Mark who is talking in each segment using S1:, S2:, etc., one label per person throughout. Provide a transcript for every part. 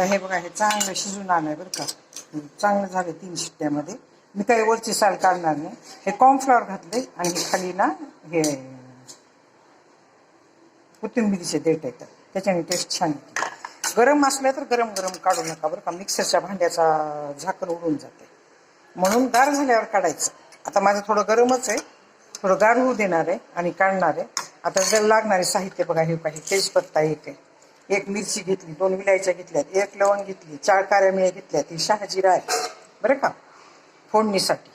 S1: आता हे बघा हे चांगलं शिजून आणलं बरं का. चांगलं झालं तीन शिट्ट्यामध्ये. मी काही वरची साल काढणार नाही. हे कॉर्नफ्लॉवर घातले आणि हे खाली ना हे कोथिंबिरीचे देठ येतात त्याच्याने टेस्ट छान येते. गरम असल्या तर गरम गरम काढू नका बरं का. मिक्सरच्या भांड्याचा झाकण उडून जाते. म्हणून गार झाल्यावर काढायचं. आता माझं थोडं गरमच आहे. थोडं गार होऊ देणार आहे आणि काढणार आहे. आता जर लागणारे साहित्य बघा हे काही तेजपत्ता एक आहे. एक मिरची घेतली दोन विलायच्या घेतल्यात एक लवंग घेतली चार काऱ्या घेतल्यात ही शहाजीरा आहे बरं का? फोडणीसाठी.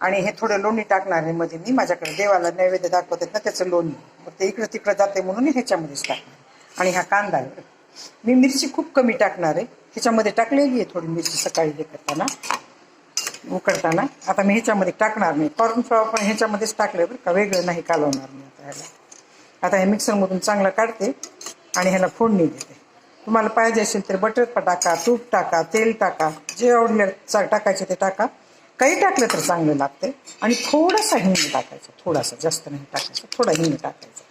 S1: आणि हे थोडं लोणी टाकणार आहे मध्ये. मी माझ्याकडे देवाला नैवेद्य दाखवतात ना त्याचं लोणी. मग ते इकडं तिकडं जाते म्हणून ह्याच्यामध्येच टाकणार. आणि हा कांदा आहे. बरं. मी मिरची खूप कमी टाकणार आहे. ह्याच्यामध्ये टाकलेली आहे थोडी मिरची सकाळी हे करताना. उकडताना. आता मी ह्याच्यामध्ये टाकणार नाही. कॉर्नफ्लॉवर पण ह्याच्यामध्येच टाकलं बरं का? वेगळं नाही कालवणार मी आता ह्याला. आता हे मिक्सरमधून चांगलं काढते. आणि ह्याला फोडणी देते. तुम्हाला पाहिजे असेल तर बटर टाका तूप टाका तेल टाका जे आवडलं टाकायचे टाकायचं ते टाका. काही टाकलं तर चांगलं लागते. आणि थोडासा हिंग टाकायचा थोडासा जास्त नाही टाकायचा थोडा हिंग टाकायचा.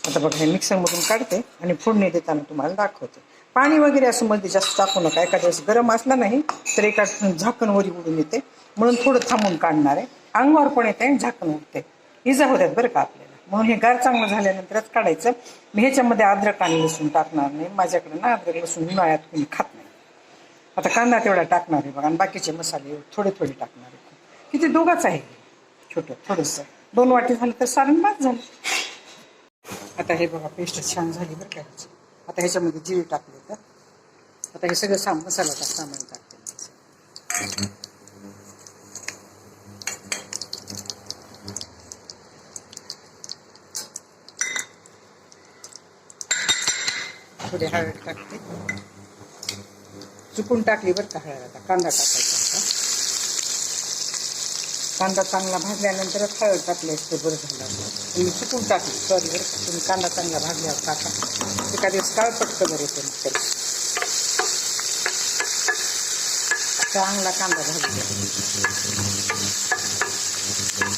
S1: आता बघा हे मिक्सरमधून काढते आणि फोडणी देताना तुम्हाला दाखवते. पाणी वगैरे असं मध्ये जास्त टाकू नका. एखाद्या वेळेस गरम असला नाही तर एका झाकण वरी उडून येते. म्हणून थोडं थांबून काढणार आहे. अंगावर पण येते आणि झाकण उडते. इजा होत्यात बरं का म्हणून हे गार चांगलं झाल्यानंतरच काढायचं. मी ह्याच्यामध्ये अद्रक आणि लसूण टाकणार नाही. माझ्याकडे ना अद्रक लसूण उन्हाळ्यात कोणी खात नाही. आता कांदा तेवढा टाकणार आहे बघा. आणि बाकीचे मसाले थोडे थोडे टाकणार आहे. किती दोघाच आहे. छोटं थोडंसं. दोन वाटी झालं तर सारण बाद झालं. आता हे बघा पेस्ट छान झाली बरं का आता ह्याच्यामध्ये जिरे टाकले तर. आता हे सगळं साम मसाला टाक सामान टाकते. थोडी हळद टाकते. चुकून टाकली बरं का हळद आता कांदा टाकायचा कांदा चांगला भाजल्यानंतरच हळद टाकले असते बरं झालं तुम्ही चुकून टाकली सॉरी बरं का. तुम्ही कांदा चांगला भाजल्यावर टाका. एका दिवस काळ पटकं बरं येतं मग चांगला कांदा भाजला.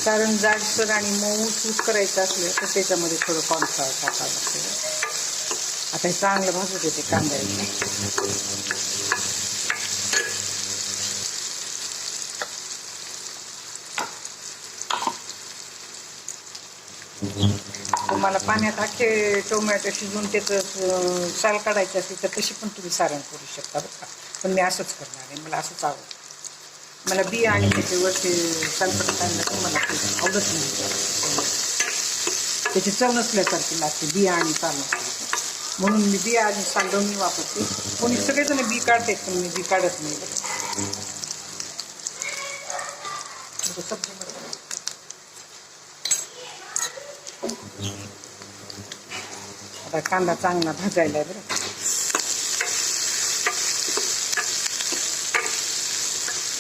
S1: कारण जाडसर आणि मऊ सूस करायचं असलं तर त्याच्यामध्ये थोडं कॉर्नफ्लॉवर टाकावं लागतं. आता हे चांगलं भाजू देते कांद्याला तुम्हाला पाण्यात अख्खे टोमॅटो शिजवून त्याचं साल काढायची असेल तर तशी पण तुम्ही सारण करू शकता बरं का. पण मी असंच करणार आहे. मला असंच आवडतं. मला बी आणि त्याच्यावरती सालपट काढलं तर मला आवडत नाही. त्याची चव नसल्यासारखी लागते. बिया आणि साल म्हणून मी बी आणि सांडव मी वापरते. कोणी सगळेजण बी काढतात पण मी बी काढत नाही. बरं. आता कांदा चांगला भाजायला आहे बरं.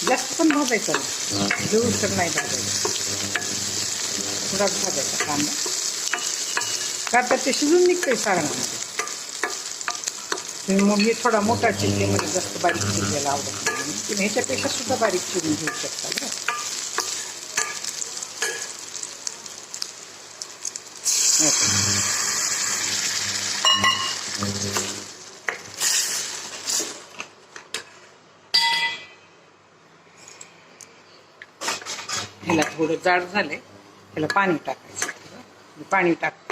S1: जास्त पण भाजायचा नाही. जरूर तर नाही भाजायचं. थोडाच भाजायचा कांदा. का तर ते शिजून निघतंय सारणामध्ये मग मी थोडा मोठा चिरले म्हणजे जास्त बारीक चिरलेला आवडत नाही. तुम्ही ह्याच्यापेक्षा सुद्धा बारीक चिरून घेऊ शकता ना ह्याला थोडं जाड झालंय. ह्याला पाणी टाकायचं. पाणी टाक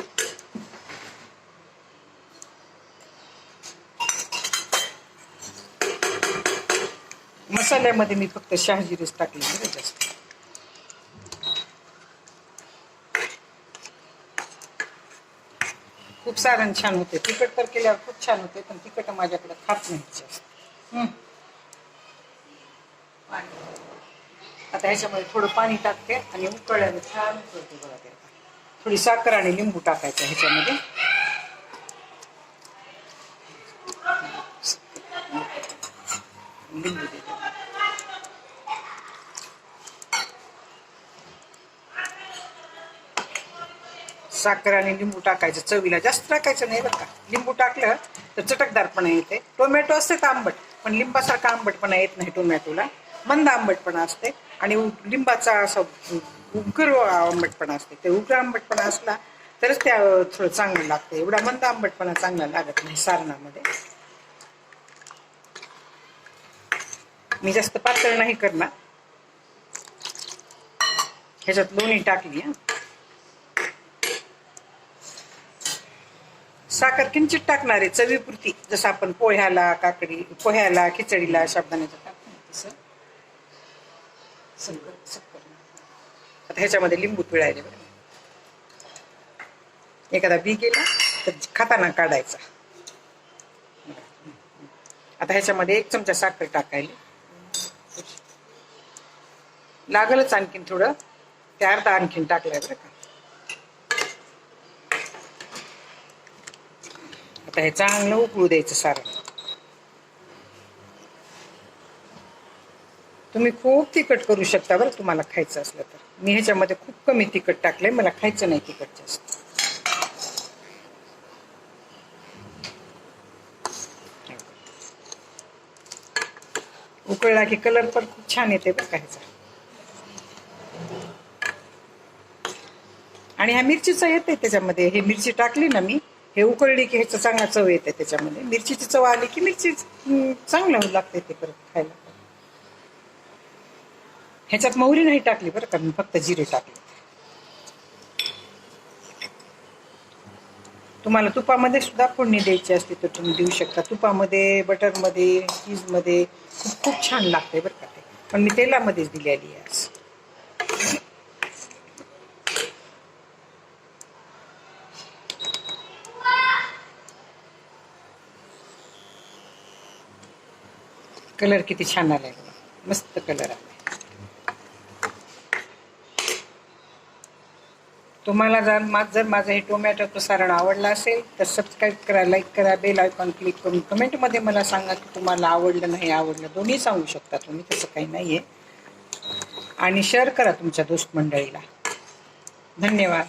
S1: मसाल्यामध्ये मी फक्त शहाजिरीच टाकली बरं जास्त. खूप सारण छान होते. तिखट तर केल्यावर खूप छान होते पण तिखट माझ्याकडे खात नाही जास्त. आता ह्याच्यामध्ये थोडं पाणी टाकते आणि उकळल्यानं छान उकळते बघा ते. थोडी साखर आणि लिंबू टाकायचं ह्याच्यामध्ये. लिंबू देते. साखर आणि लिंबू टाकायचं चवीला जास्त टाकायचं नाही बरं का. लिंबू टाकलं तर चटकदारपणा येते. टोमॅटो असते तर आंबट पण लिंबासारखा आंबटपणा येत नाही टोमॅटोला. मंद आंबटपणा असते आणि लिंबाचा असं उग्र आंबटपणा असते. ते उग्र आंबटपणा असला तरच त्या थोडं चांगलं लागतं. एवढा मंद आंबटपणा चांगला लागत नाही सारणामध्ये. मी जास्त पातळ नाही करणार. ह्याच्यात लोणी टाकली साखर किंचित टाकणार आहे चवीपुरती. जसं आपण पोह्याला काकडी पोह्याला खिचडीला शाबदाण्याचं टाकतो तसं. सक्कर सक्कर आता ह्याच्यामध्ये लिंबू पिळायचे बरं एखादा बी गेला तर खाताना काढायचा. आता ह्याच्यामध्ये एक चमचा साखर टाकायला. लागलच आणखीन थोडं. ते अर्धा आणखीन टाकलंय बरं का. आता हे चांगलं उकळू द्यायचं सारं. तुम्ही खूप तिखट करू शकता बरं तुम्हाला खायचं असलं तर. मी ह्याच्यामध्ये खूप कमी तिखट टाकलंय मला खायचं नाही तिखट जास्त. उकळला की कलर पण खूप छान येते बरं खायचा आणि ह्या मिरचीचं येते त्याच्यामध्ये. हे मिरची टाकली ना मी हे उकळली की ह्याचं चांगला चव येते त्याच्यामध्ये. मिरचीची चव आली की मिरची चांगलं होऊ लागते ते परत खायला. ह्याच्यात मोहरी नाही टाकली बरं का मी फक्त जिरे टाकले. तुम्हाला तुपामध्ये सुद्धा फोडणी द्यायची असते तर तुम्ही देऊ शकता. तुपामध्ये बटरमध्ये चीजमध्ये खूप खूप छान लागते बरं का ते. पण मी तेलामध्येच दिलेली आहे कलर किती छान आलाय मस्त कलर आलाय. तुम्हाला जर मा जर माझं हे टोमॅटोचं सारण आवडलं असेल तर सबस्क्राईब करा लाईक करा बेल आयकॉन क्लिक करून कमेंटमध्ये मला सांगा की तुम्हाला आवडलं नाही आवडलं. दोन्ही सांगू शकता तुम्ही तसं काही नाही आहे आणि शेअर करा तुमच्या दोस्त मंडळीला. धन्यवाद.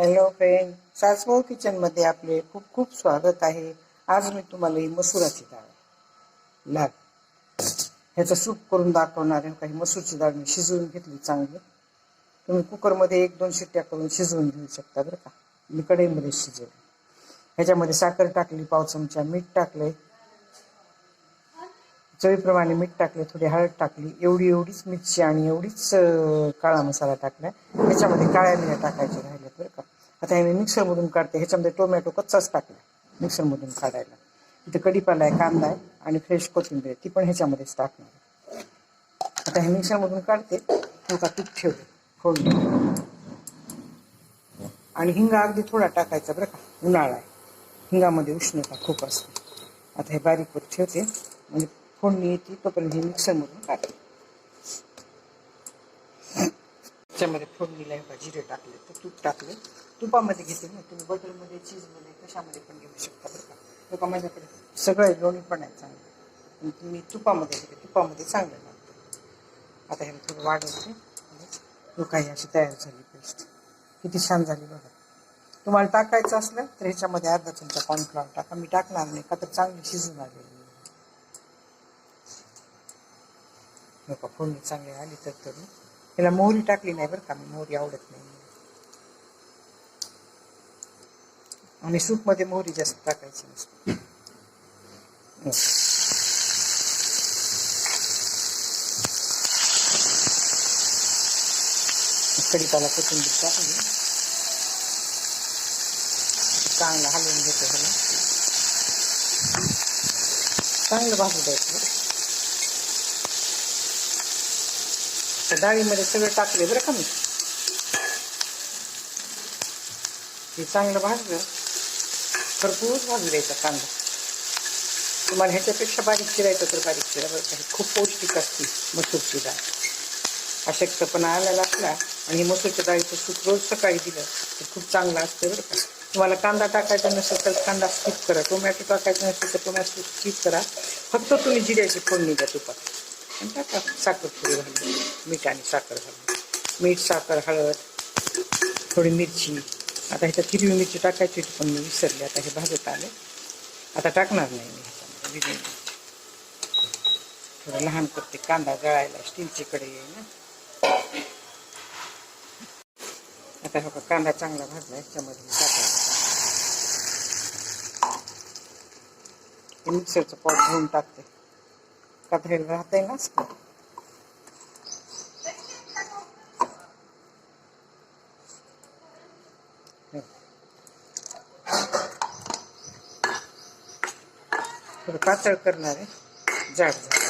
S1: हॅलो फ्रेंड सासभाऊ किचनमध्ये आपले खूप खूप स्वागत आहे. आज मी तुम्हाला ही मसुराची डाळ लाग ह्याचं सूप करून दाखवणार आहे. काही मसूरची डाळ मी शिजवून घेतली चांगली. तुम्ही कुकरमध्ये एक दोन शिट्ट्या करून शिजवून घेऊ शकता बरं का. मी कढईमध्ये शिजवली. ह्याच्यामध्ये साखर टाकली पाव चमचा मीठ टाकले चवीप्रमाणे मीठ टाकले थोडी हळद टाकली. एवढी एवढीच मिरची आणि एवढीच काळा मसाला टाकला ह्याच्यामध्ये काळ्या मिऱ्या टाकायच्या. आता हे मी मिक्सरमधून काढते. ह्याच्यामध्ये टोमॅटो कच्चाच टाकला मिक्सरमधून काढायला. इथं कढीपाला आहे कांदा आहे आणि फ्रेश कोथिंबीर आहे. ती पण ह्याच्यामध्येच टाकणार आता हे मिक्सरमधून काढते थोडा तूप ठेवते फोडणी. आणि हिंगा अगदी थोडा टाकायचा बरं का उन्हाळा आहे. हिंगामध्ये उष्णता खूप असते. आता हे बारीकवर ठेवते म्हणजे फोडणी येते तोपर्यंत हे मिक्सरमधून काढते. त्याच्यामध्ये फोडणीला हे जिरे टाकले तर तूप टाकले. तुपामध्ये घेते ना तुम्ही बटरमध्ये चीजमध्ये कशामध्ये पण घेऊ शकता बरं का. लोक माझ्याकडे सगळे लोणी पण आहेत चांगले. तुम्ही तुपामध्ये घेते. तुपामध्ये चांगलं लागतं आता हे थोडं वाढवते हो काही अशी तयार झाली पेस्ट किती छान झाली बघा. तुम्हाला टाकायचं असलं तर ह्याच्यामध्ये अर्धा चमचा कॉर्नफ्लॉवर टाका. मी टाकणार नाही का तर चांगली शिजून आलेली नका फोडणी चांगली आली तर तरी. त्याला मोहरी टाकली नाही बरं का मी मोहरी आवडत नाही आणि सूपमध्ये मोहरी जास्त टाकायची नसते कडीपाला कोथिंबीर टाकली चांगलं हलवून घेतो ह्याला चांगलं भाजू द्यायचं त्या डाळीमध्ये सगळं टाकले बरं का मी. हे चांगलं भाजलं. भरपूर भाजू द्यायचा कांदा. तुम्हाला ह्याच्यापेक्षा बारीक चिरायचं तर बारीक चिरा बरं का. खूप पौष्टिक असते मसूरची डाळ. अशक्तपणा आलेला असला आणि मसूरच्या डाळीचं सूप रोज सकाळी दिलं तर खूप चांगलं असतं बरं का. तुम्हाला कांदा टाकायचा नसेल तर कांदा स्किप करा. टोमॅटो टाकायचा नसेल तर टोमॅटो स्किप करा. फक्त तुम्ही जिऱ्याची फोडणी द्या तुपात. आणि टाका साखर थोडी घालून मीठ आणि साखर घालून मीठ साखर हळद थोडी मिरची आता ह्याच्यात हिरवी मिरची टाकायची होती पण मी विसरले आता हे भाजत आले आता टाकणार नाही. मी ह्याच्यामध्ये थोडं लहान करते कांदा जळायला स्टीलची कढई आहे ना. आता हा कांदा चांगला भाजला ह्याच्यामध्ये टाकायचा. मिक्सरचं पॉट घेऊन टाकते. का तर ना थोडं पातळ करणार आहे जाड जाड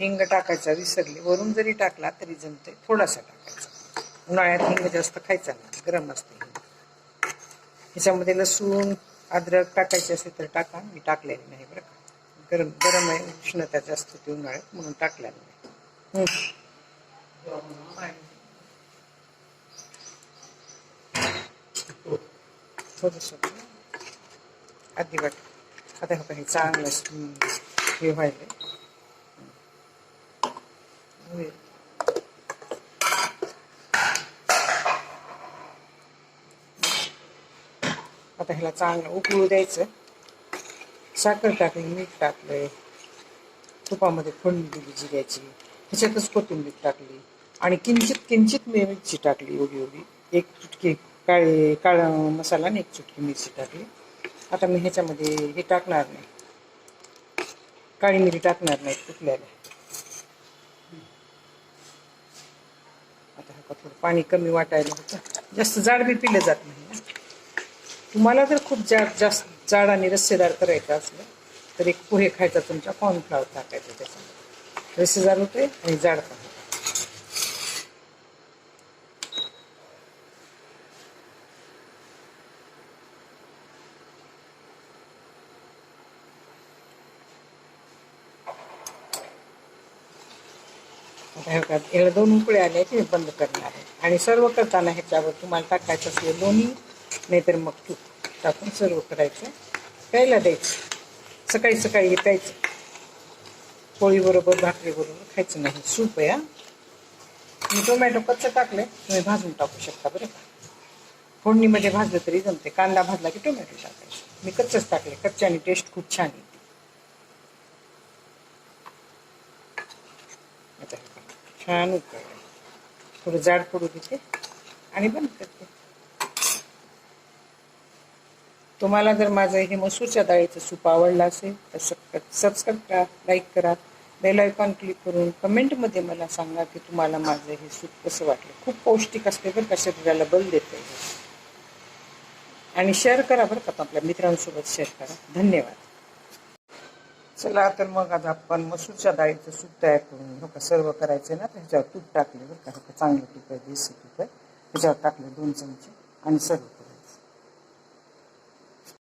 S1: हिंग टाकायचा विसरले. वरून जरी टाकला तरी जमते थोडासा टाकायचा. उन्हाळ्यात हिंग जास्त खायचा नाही. गरम असते हिंग. ह्याच्यामध्ये लसूण अद्रक टाकायचे असेल तर टाका. मी टाकलेली नाही बरं का. गरम गरम आहे उष्णता जास्त होती उन्हाळ्यात म्हणून टाकलेलं नाही. थोडंसं आधी वाट आता हे चांगलं हे व्हायला आता ह्याला चांगलं उकळू द्यायचं. साखर टाकली मीठ टाकलंय. तुपामध्ये फोडणी दिली जिऱ्याची ह्याच्यातच कोथिंबीर टाकली. आणि किंचित किंचित मी मिरची टाकली एवढी एवढी. एक चुटकी काळी काळा मसाला आणि एक चुटकी मिरची टाकली. आता मी ह्याच्यामध्ये हे टाकणार नाही. काळी मिरी टाकणार नाही कुठल्याला. आता हा थोडं पाणी कमी वाटायला होतं. जास्त जाड बी पिलं जात नाही. तुम्हाला जर खूप जाड जास्त जाड आणि रस्सेदार करायचं असलं तर एक पोहे खायचा तुमच्या कॉर्नफ्लावर टाकायचं त्याच्यामध्ये. रस्सेदार होते आणि जाड पण होते. याला दोन उकळे आले की बंद करणार आहे. आणि सर्व करताना ह्याच्यावर तुम्हाला टाकायचं असेल दोन्ही नाहीतर मग तूप टाकून सर्व करायचं. प्यायला द्यायचं. सकाळी सकाळी हे प्यायचं पोळीबरोबर भाकरीबरोबर खायचं नाही. सूप आहे मी टोमॅटो कच्चं टाकले तुम्ही भाजून टाकू शकता बरं का? फोडणीमध्ये भाजलं तरी जमते कांदा भाजला की टोमॅटो टाकायचं. मी कच्चंच टाकले कच्च्याने टेस्ट खूप छान येते आता छान उकळलं थोडं जाड पडू देते. आणि बंद करते. तुम्हाला जर माझं हे मसूरच्या डाळीचं सूप आवडलं असेल तर सबस्क्राईब करा लाईक करा. बेल आयकॉन क्लिक करून कमेंटमध्ये मला सांगा की तुम्हाला माझं हे सूप कसं वाटलं. खूप पौष्टिक असते बरं का शरीराला बल देते आणि शेअर करा बरं का आपल्या मित्रांसोबत शेअर करा. धन्यवाद. चला तर मग आता आपण मसूरच्या डाळीचं सूप तयार करून हो का सर्व करायचं ना तर ह्याच्यावर तूप टाकले बरं का चांगलं तूप आहे देशी तूप आहे. ह्याच्यावर टाकलं दोन चमचे आणि सर्व.